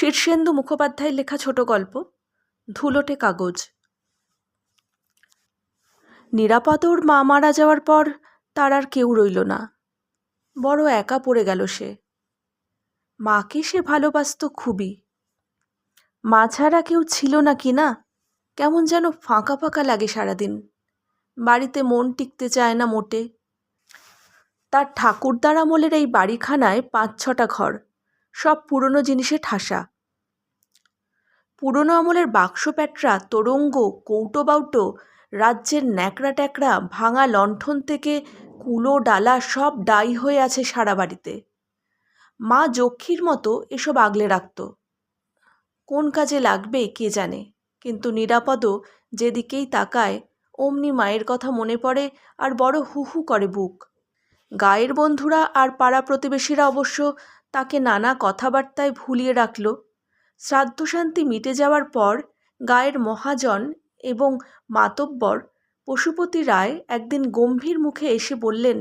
শীর্ষেন্দু মুখোপাধ্যায়ের লেখা ছোট গল্প, ধুলোটে কাগজ। নিরাপদর মা মারা যাওয়ার পর তার আর কেউ রইল না। বড় একা পড়ে গেল সে। মাকে সে ভালোবাসত খুবই। মা ছাড়া কেউ ছিল না কি না, কেমন যেন ফাঁকা ফাঁকা লাগে সারাদিন। বাড়িতে মন টিকতে চায় না মোটে। তার ঠাকুরদার আমলের এই বাড়িখানায় পাঁচ ছটা ঘর। সব পুরনো জিনিসে ঠাসা। পুরনো আমলের বাক্স প্যাটরা, তোরঙ্গ কৌটো বাউটো রাজ্যের ন্যাকড়া ট্যাকড়া ভাঙা লণ্ঠন থেকে কুলো, ডালা সব ডাই হয়ে আছে সারা বাড়িতে। মা যক্ষীর মতো এসব আগলে রাখত। কোন কাজে লাগবে কে জানে, কিন্তু নিরাপদ যেদিকেই তাকায়, অমনি মায়ের কথা মনে পড়ে আর বড় হু হু করে বুক। গায়ের বন্ধুরা আর পাড়া প্রতিবেশীরা অবশ্য তাকে নানা কথাবার্তায় ভুলিয়ে রাখল। শ্রাদ্ধশান্তি মিটে যাওয়ার পর গায়ের মহাজন এবং মাতব্বর পশুপতি রায় একদিন গম্ভীর মুখে এসে বললেন,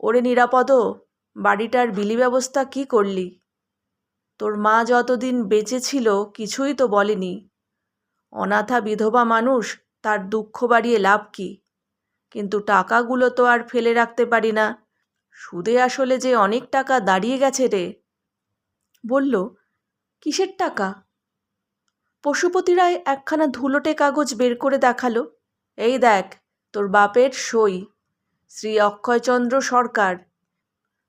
ওরে নিরাপদ, বাড়িটার বিলি ব্যবস্থা কি করলি? তোর মা যতদিন বেঁচে ছিল কিছুই তো বলেনি। অনাথা বিধবা মানুষ, তার দুঃখ বাড়িয়ে লাভ কি? কিন্তু টাকাগুলো তো আর ফেলে রাখতে পারি না। সুদে আসলে যে অনেক টাকা দাঁড়িয়ে গেছে রে। বলল, কিসের টাকা? পশুপতি রায় একখানা ধুলোটে কাগজ বের করে দেখাল। এই দেখ, তোর বাপের সই, শ্রী অক্ষয়চন্দ্র সরকার।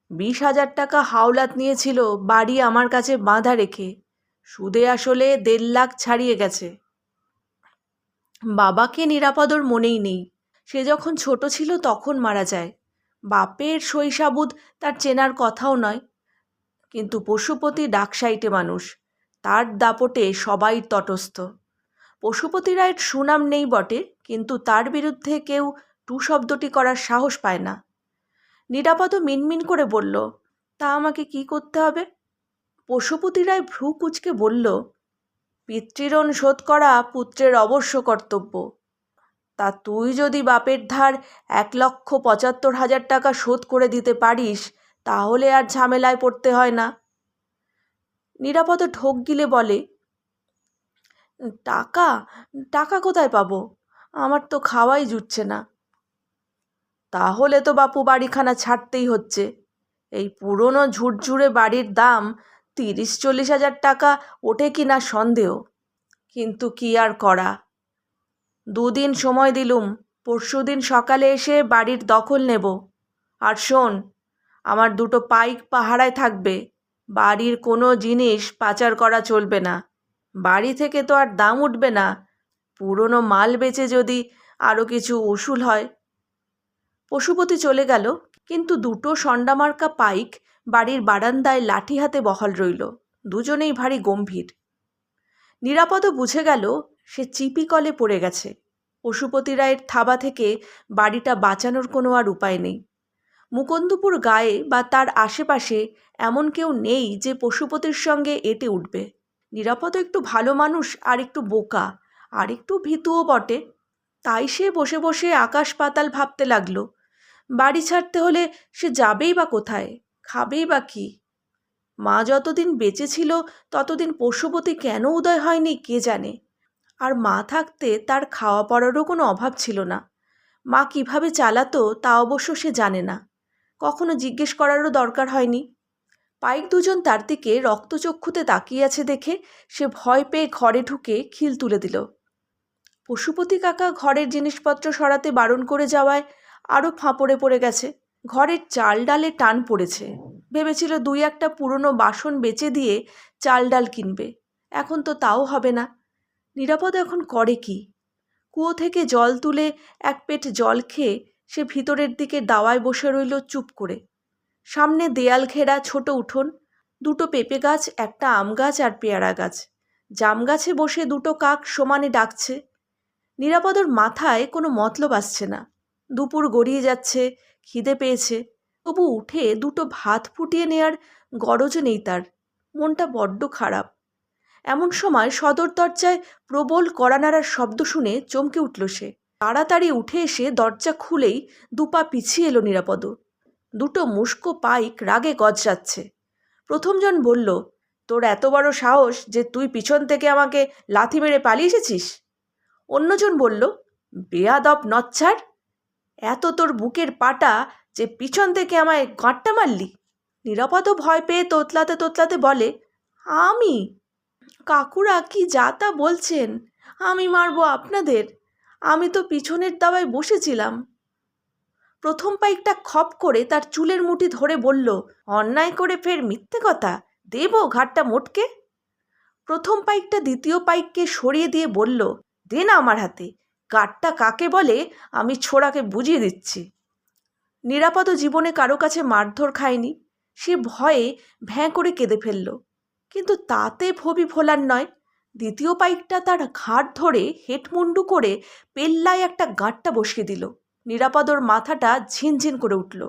বিশ হাজার টাকা হাওলাত নিয়েছিল বাড়ি আমার কাছে বাঁধা রেখে। সুদে আসলে দেড় লাখ ছাড়িয়ে গেছে। বাবাকে নিরাপদর মনেই নেই। সে যখন ছোট ছিল তখন মারা যায়। বাপের শৈশাবুদ তার চেনার কথাও নয়। কিন্তু পশুপতি ডাকসাইটে মানুষ, তার দাপটে সবাই তটস্থ। পশুপতি রায়ের সুনাম নেই বটে, কিন্তু তার বিরুদ্ধে কেউ টু শব্দটি করার সাহস পায় না। নিরাপদ মিনমিন করে বলল, তা আমাকে কি করতে হবে? পশুপতি রায় ভ্রু কুচকে বলল পিতৃঋণ শোধ করা পুত্রের অবশ্য কর্তব্য। তা তুই যদি বাপের ধার এক লক্ষ পঁচাত্তর হাজার টাকা শোধ করে দিতে পারিস, তাহলে আর ঝামেলায় পড়তে হয় না। নিরাপদ ঢোক গিলে বলে, টাকা? টাকা কোথায় পাবো? আমার তো খাওয়াই জুটছে না। তাহলে তো বাপু বাড়িখানা ছাড়তেই হচ্ছে। এই পুরনো ঝুরঝুরে বাড়ির দাম তিরিশ চল্লিশ হাজার টাকা ওঠে কি না সন্দেহ। কিন্তু কি আর করা? দুদিন সময় দিলুম পরশু দিন সকালে এসে বাড়ির দখল নেব। আর শোন, আমার দুটো পাইক পাহারায় থাকবে, বাড়ির কোনো জিনিস পাচার করা চলবে না। বাড়ি থেকে তো আর দাম উঠবে না, পুরনো মাল বেচে যদি আরও কিছু উসুল হয়। পশুপতি চলে গেল, কিন্তু দুটো সন্ডামার্কা পাইক বাড়ির বারান্দায় লাঠি হাতে বহাল রইল, দুজনেই ভারী গম্ভীর। নিরাপদ বুঝে গেল সে চিপি কলে পড়ে গেছে। পশুপতি রায়ের থাবা থেকে বাড়িটা বাঁচানোর কোনো আর উপায় নেই। মুকুন্দপুর গায়ে বা তার আশেপাশে এমন কেউ নেই যে পশুপতির সঙ্গে এটে উঠবে। নিরাপদ একটু ভালো মানুষ, আর একটু বোকা, আর একটু ভীতুও বটে। তাই সে বসে বসে আকাশ পাতাল ভাবতে লাগল। বাড়ি ছাড়তে হলে সে যাবেই বা কোথায়, খাবেই বা কি? মা যতদিন বেঁচে ছিল, ততদিন পশুপতি কেন উদয় হয়নি কে জানে? আর মা থাকতে তার খাওয়া পড়ারও কোনো অভাব ছিল না। মা কীভাবে চালাতো তা অবশ্য সে জানে না। কখনো জিজ্ঞেস করারও দরকার হয়নি। পাইক দুজন তার দিকে রক্তচক্ষুতে তাকিয়ে আছে দেখে সে ভয় পেয়ে ঘরে ঢুকে খিল তুলে দিল। পশুপতি কাকা ঘরের জিনিসপত্র সরাতে বারণ করে যাওয়ায় আরও ফাঁপড়ে পড়ে গেছে। ঘরের চাল ডালে টান পড়েছে। ভেবেছিল দুই একটা পুরনো বাসন বেচে দিয়ে চাল ডাল কিনবে। এখন তো তাও হবে না। নিরাপদ এখন করে কি? কুয়ো থেকে জল তুলে এক পেট জল খেয়ে সে ভিতরের দিকে দাওয়ায় বসে রইল চুপ করে। সামনে দেয়াল ঘেরা ছোট উঠোন, দুটো পেঁপে গাছ, একটা আম গাছ আর পেয়ারা গাছ। জাম গাছে বসে দুটো কাক সমানে ডাকছে। নিরাপদর মাথায় কোনো মতলব আসছে না। দুপুর গড়িয়ে যাচ্ছে, খিদে পেয়েছে। তবু উঠে দুটো ভাত ফুটিয়ে নেয়ার গরজও নেই তার। মনটা বড্ড খারাপ। এমন সময় সদর দরজায় প্রবল কড়ানাড়ার শব্দ শুনে চমকে উঠল সে। তাড়াতাড়ি উঠে এসে দরজা খুলেই দুপা পিছিয়ে এলো নিরাপদ। দুটো মুস্কো পাইক রাগে গজরাচ্ছে। প্রথমজন বলল, তোর এত বড় সাহস যে তুই পিছন থেকে আমাকে লাথি মেরে পালিয়ে এসেছিস? অন্যজন বলল, বেয়াদব নচ্ছার এত তোর বুকের পাটা যে পিছন থেকে আমায় গাঁটটা মারলি। নিরাপদও ভয় পেয়ে তোতলাতে তোতলাতে বলে, আমি? কাকুরা কি যা তা বলছেন, আমি মারবো আপনাদের। আমি তো পিছনের দাওয়ায় বসেছিলাম। প্রথম পাইকটা খপ করে তার চুলের মুঠি ধরে বলল, অন্যায় করে ফের মিথ্যে কথা, দেবো ঘাটটা মোটকে? প্রথম পাইকটা দ্বিতীয় পাইককে সরিয়ে দিয়ে বলল, দে না আমার হাতে, গাটটা কাকে বলে আমি ছোড়াকে বুঝিয়ে দিচ্ছি। নিরাপদ জীবনে কারও কাছে মারধর খায়নি, সে ভয়ে ভ্যাঁ করে কেঁদে ফেলল। কিন্তু তাতে ভবি ভোলার নয়। দ্বিতীয় পাইকটা তার ঘাট ধরে হেটমুন্ডু করে পেল্লায় একটা গাঁটটা বসিয়ে দিল। নিরাপদর মাথাটা ঝিনঝিন করে উঠল।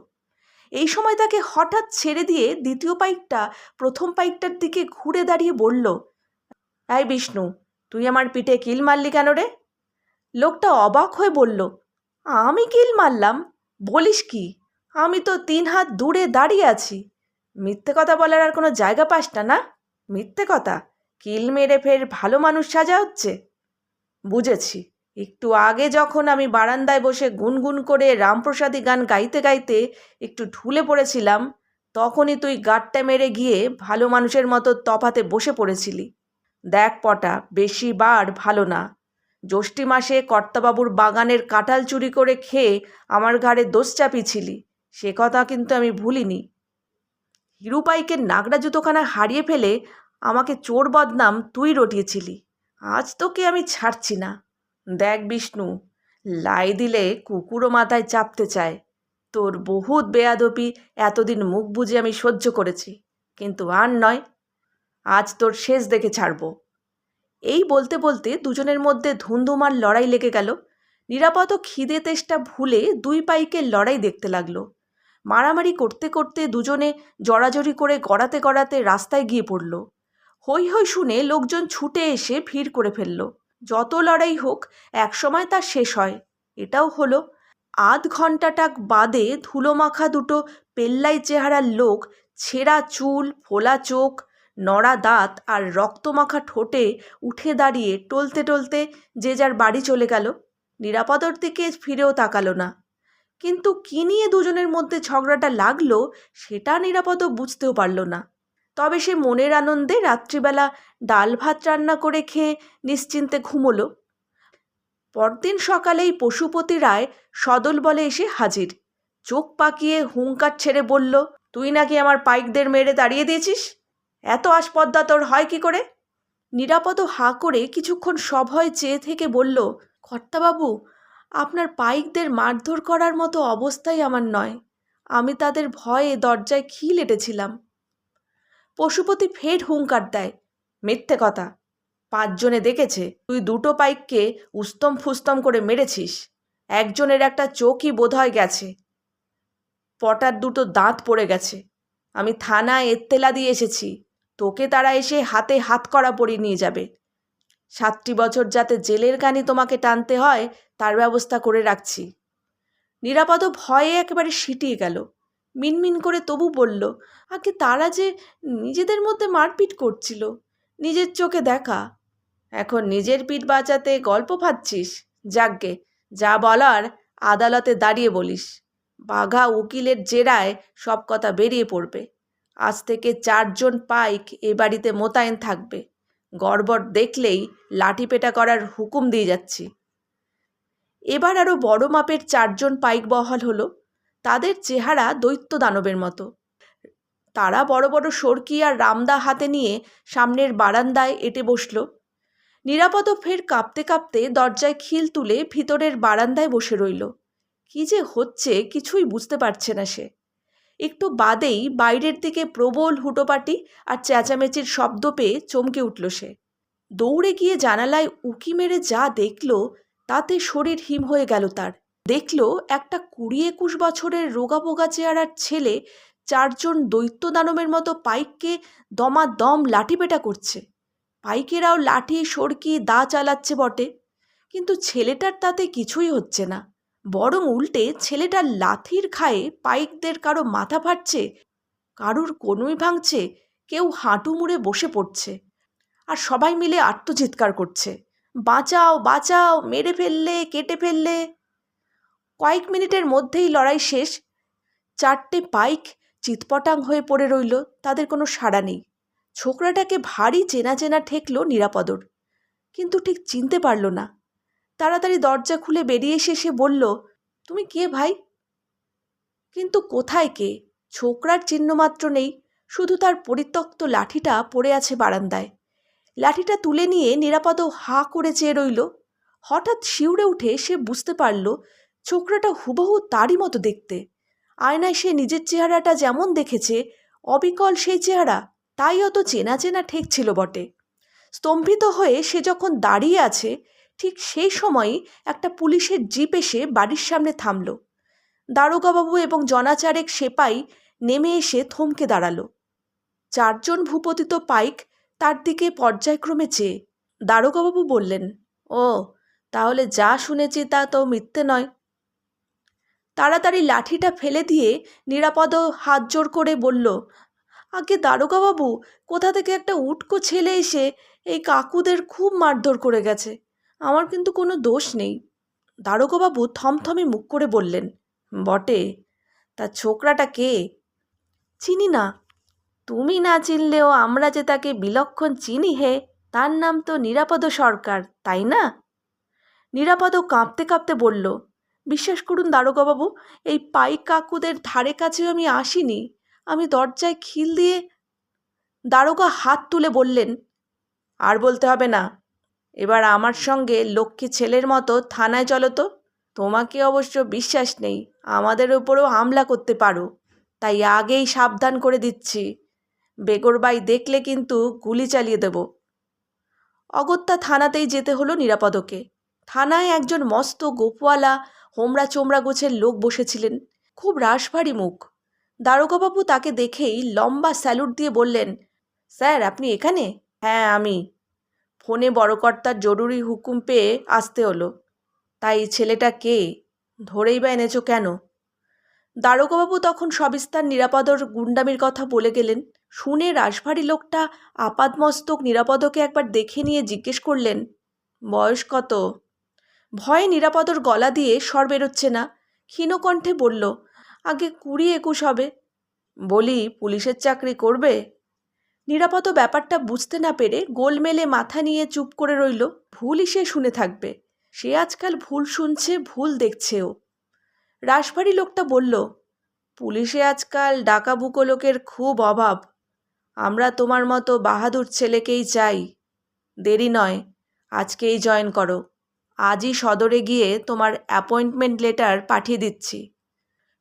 এই সময় তাকে হঠাৎ ছেড়ে দিয়ে দ্বিতীয় পাইকটা, প্রথম পাইকটার দিকে ঘুরে দাঁড়িয়ে বলল, এই বিষ্ণু, তুই আমার পিঠে কিল মারলি কেন রে? লোকটা অবাক হয়ে বলল, আমি কিল মারলাম? বলিস কি? আমি তো তিন হাত দূরে দাঁড়িয়ে আছি। মিথ্যে কথা বলার আর কোনো জায়গা পাস না না? মিথ্যে কথা? কিল মেরে ফের ভালো মানুষ সাজা হচ্ছে? বুঝেছি। একটু আগে যখন আমি বারান্দায় বসে গুনগুন করে রামপ্রসাদী গান গাইতে গাইতে একটু ঢুলে পড়েছিলাম, তখনই তুই গাটটা মেরে গিয়ে ভালো মানুষের মতো তফাতে বসে পড়েছিলি। দেখ পটা, বেশি বার ভালো না। জ্যৈষ্ঠী মাসে কর্তাবাবুর বাগানের কাঁঠাল চুরি করে খেয়ে আমার ঘাড়ে দোষ চাপিয়েছিলি সে কথা কিন্তু আমি ভুলিনি। হিরুপাইকের নাগরা জুতোখানা হারিয়ে ফেলে আমাকে চোর বদনাম তুই রটিয়েছিলি। আজ তোকে আমি ছাড়ছি না। দেখ বিষ্ণু, লাই দিলে কুকুরও মাথায় চাপতে চায়। তোর বহুত বেয়াদপি এতদিন মুখ বুঝে আমি সহ্য করেছি। কিন্তু আর নয়, আজ তোর শেষ দেখে ছাড়ব। এই বলতে বলতে দুজনের মধ্যে ধুন্ধুমার লড়াই লেগে গেল। নিরাপদ খিদে তেষ্টা ভুলে দুই পাইকে লড়াই দেখতে লাগল। মারামারি করতে করতে দুজনে জড়াজড়ি করে গড়াতে গড়াতে রাস্তায় গিয়ে পড়ল। হই হই শুনে লোকজন ছুটে এসে ভিড় করে ফেলল। যত লড়াই হোক, একসময় তা শেষ হয়। এটাও হলো আধ ঘন্টাটাক বাদে ধুলোমাখা দুটো পেল্লাই চেহারার লোক ছেঁড়া চুল, ফোলা চোখ, নড়া দাঁত আর রক্তমাখা ঠোঁটে উঠে দাঁড়িয়ে টলতে টলতে যে যার বাড়ি চলে গেল। নিরাপদর দিকে ফিরেও তাকালো না। কিন্তু কী নিয়ে দুজনের মধ্যে ঝগড়াটা লাগল, সেটা নিরাপদ বুঝতেও পারল না। তবে সে মনের আনন্দে রাত্রিবেলা ডাল ভাত রান্না করে খেয়ে নিশ্চিন্তে ঘুমোলো। পরদিন সকালেই পশুপতি রায় সদল বলে এসে হাজির। চোখ পাকিয়ে হুঙ্কার ছেড়ে বলল, তুই নাকি আমার পাইকদের মেরে দাঁড়িয়ে দিয়েছিস? এত আসপদ্দা তোর হয় কি করে? নিরাপদ হাঁ করে কিছুক্ষণ সভয় চেয়ে থেকে বলল, কর্তাবাবু আপনার পাইকদের মারধর করার মতো অবস্থাই আমার নয়। আমি তাদের ভয়ে দরজায় খিল এঁটেছিলাম। পশুপতি ফের হুঙ্কার দেয়, মিথ্যে কথা। পাঁচজনে দেখেছে, তুই দুটো পাইককে উস্তম ফুস্তম করে মেরেছিস। একজনের একটা চোখই বোধহয় গেছে। পটার দুটো দাঁত পড়ে গেছে। আমি থানায় এত্তেলা দিয়ে এসেছি। তোকে তারা এসে হাতে হাত করা পরিয়ে নিয়ে যাবে। সাতটি বছর যাতে জেলের গানি তোমাকে টানতে হয়, তার ব্যবস্থা করে রাখছি। নিরাপদ ভয়ে একেবারে সিটিয়ে গেল। মিনমিন করে তবু বলল, আগে তারা যে নিজেদের মধ্যে মারপিট করছিল, নিজের চোখে দেখা। এখন নিজের পিঠ বাঁচাতে গল্প ফাচ্ছিস যাকগে যা বলার আদালতে দাঁড়িয়ে বলিস। বাঘা উকিলের জেরায় সব কথা বেরিয়ে পড়বে। আজ থেকে চারজন পাইক এ বাড়িতে মোতায়েন থাকবে। গড়বড় দেখলেই লাঠিপেটা করার হুকুম দিয়ে যাচ্ছি। এবার আরও বড় মাপের চারজন পাইক বহাল হলো, তাদের চেহারা দৈত্য দানবের মতো। তারা বড় বড় সরকি আর রামদা হাতে নিয়ে সামনের বারান্দায় এটে বসল। নিরাপদ ফের কাঁপতে কাঁপতে দরজায় খিল তুলে ভিতরের বারান্দায় বসে রইল। কি যে হচ্ছে কিছুই বুঝতে পারছে না সে। একটু বাদেই বাইরের দিকে প্রবল হুটোপাটি আর চেঁচামেচির শব্দ পেয়ে চমকে উঠল সে। দৌড়ে গিয়ে জানালায় উকি মেরে যা দেখল, তাতে শরীর হিম হয়ে গেল তার। দেখল একটা কুড়ি একুশ বছরের রোগাবোগা চেহারার ছেলে চারজন দৈত্য দানবের মতো পাইককে দমাদম লাঠিপেটা করছে। পাইকেরাও লাঠি, সরকি, দা চালাচ্ছে বটে। কিন্তু ছেলেটার তাতে কিছুই হচ্ছে না। বরং উল্টে ছেলেটার লাথির খায়ে পাইকদের কারও মাথা ফাটছে, কারুর কোনোই ভাঙছে, কেউ হাঁটু মুড়ে বসে পড়ছে। আর সবাই মিলে আত্মচিৎকার করছে, বাঁচাও বাঁচাও, মেরে ফেললে, কেটে ফেললে। কয়েক মিনিটের মধ্যেই লড়াই শেষ। চারটে পাইক চিৎপটাং হয়ে পড়ে রইল, তাদের কোনো সাড়া নেই। ছোকরাটাকে ভারী চেনা চেনা ঠেকলো নিরাপদর, কিন্তু ঠিক চিনতে পারল না। তাড়াতাড়ি দরজা খুলে বেরিয়ে এসে সে বলল, তুমি কে ভাই? কিন্তু কোথায় কে? ছোকরার চিহ্নমাত্র নেই। শুধু তার পরিত্যক্ত লাঠিটা পড়ে আছে বারান্দায়। লাঠিটা তুলে নিয়ে নিরাপদ হা করে চেয়ে রইল। হঠাৎ শিউরে উঠে সে বুঝতে পারল, ছোকরাটা হুবহু তারই মতো দেখতে। আয়নায় সে নিজের চেহারাটা যেমন দেখেছে, অবিকল সেই চেহারা, তাই অত চেনা চেনা ঠেকছিল বটে। স্তম্ভিত হয়ে সে যখন দাঁড়িয়ে আছে ঠিক সেই সময়ই একটা পুলিশের জিপ এসে বাড়ির সামনে থামল। দারোগাবাবু এবং জনাচারেক সেপাই নেমে এসে থমকে দাঁড়াল। চারজন ভূপতিত পাইক তার দিকে পর্যায়ক্রমে চেয়ে। দারোগাবাবু বললেন, ও, তাহলে যা শুনেছি তা তো মিথ্যে নয়। তাড়াতাড়ি লাঠিটা ফেলে দিয়ে নিরাপদ হাত জোর করে বলল, আগে দারোগাবাবু, কোথা থেকে একটা উটকো ছেলে এসে এই কাকুদের খুব মারধর করে গেছে। আমার কিন্তু কোনো দোষ নেই। দারোগাবাবু থমথমে মুখ করে বললেন, বটে, তা ছোকরাটা কে? চিনি না। তুমি না চিনলেও আমরা যে তাকে বিলক্ষণ চিনি হে, তার নাম তো নিরাপদ সরকার, তাই না? নিরাপদ কাঁপতে কাঁপতে বলল, বিশ্বাস করুন দারোগাবাবু, এই পাই কাকুদের ধারে কাছেও আমি আসিনি, আমি দরজায় খিল দিয়ে দারোগা হাত তুলে বললেন, আর বলতে হবে না। এবার আমার সঙ্গে লক্ষ্মী ছেলের মতো থানায় চলো তো। তোমাকে অবশ্য বিশ্বাস নেই, আমাদের ওপরেও হামলা করতে পারো। তাই আগেই সাবধান করে দিচ্ছি। বেগরবাই দেখলে কিন্তু গুলি চালিয়ে দেব। অগত্যা থানাতেই যেতে হলো নিরাপদকে। থানায় একজন মস্ত গোপওয়ালা হোমরা চোমরা গোছের লোক বসেছিলেন। খুব রাশভারী মুখ। দারোগাবাবু তাকে দেখেই লম্বা স্যালুট দিয়ে বললেন, স্যার, আপনি এখানে? হ্যাঁ আমি। ফোনে বড়কর্তার জরুরি হুকুম পেয়ে আসতে হলো। তাই ছেলেটা কে? ধরেই বা এনেছো কেন? দারোগাবাবু তখন সবিস্তার নিরাপদর গুন্ডামির কথা বলে গেলেন। শুনে রাশভারী লোকটা আপাদমস্তক নিরাপদকে একবার দেখে নিয়ে জিজ্ঞেস করলেন, বয়স কত? ভয়ে নিরাপদর গলা দিয়ে স্বর বেরোচ্ছে না। ক্ষীণকণ্ঠে বলল, আগে কুড়ি একুশ হবে। বলি পুলিশের চাকরি করবে? নিরাপদ ব্যাপারটা বুঝতে না পেরে গোলমেলে মাথা নিয়ে চুপ করে রইল, ভুলই সে শুনে থাকবে। সে আজকাল ভুল শুনছে, ভুল দেখছেও রাশভারী লোকটা বলল, পুলিশে আজকাল ডাকাবুকো লোকের খুব অভাব। আমরা তোমার মতো বাহাদুর ছেলেকেই চাই। দেরি নয়, আজকেই জয়েন করো। আজই সদরে গিয়ে তোমার অ্যাপয়েন্টমেন্ট লেটার পাঠিয়ে দিচ্ছি।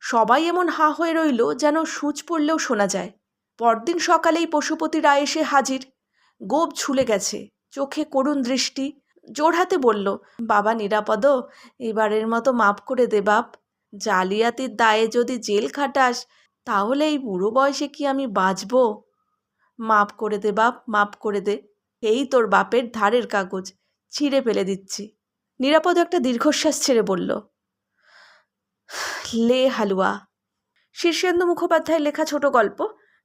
সবাই এমন হা হয়ে রইল যেন সূচ পড়লেও শোনা যায়। পরদিন সকালেই পশুপতি রায় এসে হাজির। গোপ ঝুলে গেছে। চোখে করুণ দৃষ্টি। জোর হাতে বলল, বাবা নিরাপদ, এবারের মতো মাপ করে দে বাপ। জালিয়াতির দায়ে যদি জেল খাটাস, তাহলে এই বুড়ো বয়সে কি আমি বাঁচব? মাপ করে দে বাপ মাপ করে দে। এই তোর বাপের ধারের কাগজ। ছিঁড়ে ফেলে দিচ্ছি। নিরাপদ একটা দীর্ঘশ্বাস ছেড়ে বলল, লে হালুয়া। শীর্ষেন্দু মুখোপাধ্যায়ের লেখা ছোট গল্প